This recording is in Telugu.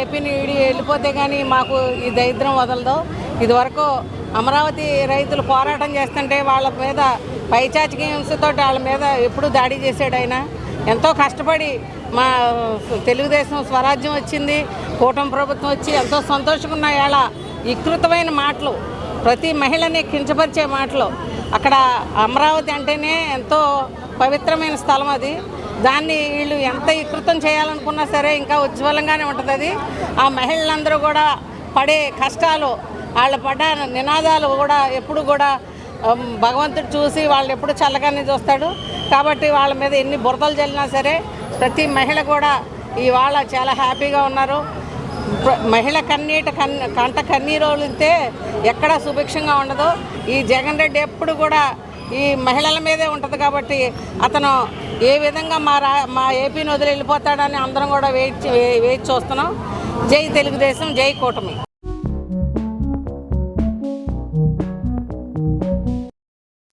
ఏపీని వీడి వెళ్ళిపోతే కానీ మాకు ఈ దరిద్రం వదలదు. ఇదివరకు అమరావతి రైతులు పోరాటం చేస్తుంటే వాళ్ళ మీద పైచాచిక హింసతో వాళ్ళ మీద ఎప్పుడు దాడి చేశాడు ఆయన. ఎంతో కష్టపడి మా తెలుగుదేశం స్వరాజ్యం వచ్చింది కూటమి ప్రభుత్వం వచ్చి ఎంతో సంతోషంగా ఉన్న వేళ వికృతమైన మాటలు ప్రతి మహిళని కించపరిచే మాటలు. అక్కడ అమరావతి అంటేనే ఎంతో పవిత్రమైన స్థలం అది. దాన్ని వీళ్ళు ఎంత వికృతం చేయాలనుకున్నా సరే ఇంకా ఉజ్వలంగానే ఉంటుంది అది. ఆ మహిళలందరూ కూడా పడే కష్టాలు వాళ్ళ పడ్డ నినాదాలు కూడా ఎప్పుడు కూడా భగవంతుడు చూసి వాళ్ళు ఎప్పుడు చల్లగానే చూస్తాడు. కాబట్టి వాళ్ళ మీద ఎన్ని బురదలు చల్లినా సరే ప్రతి మహిళ కూడా ఇవాళ చాలా హ్యాపీగా ఉన్నారు. మహిళ కన్నీట కన్ కంట కన్నీరు వదిలితే ఎక్కడా సుభిక్షంగా ఉండదు. ఈ జగన్ రెడ్డి ఎప్పుడు కూడా ఈ మహిళల మీదే ఉంటుంది కాబట్టి అతను ఏ విధంగా మా రా మా ఏపీని వదిలి వెళ్ళిపోతాడని అందరం కూడా వెయిట్ చే- వెయిట్ చూస్తున్నాం. జై తెలుగుదేశం జై కూటమి.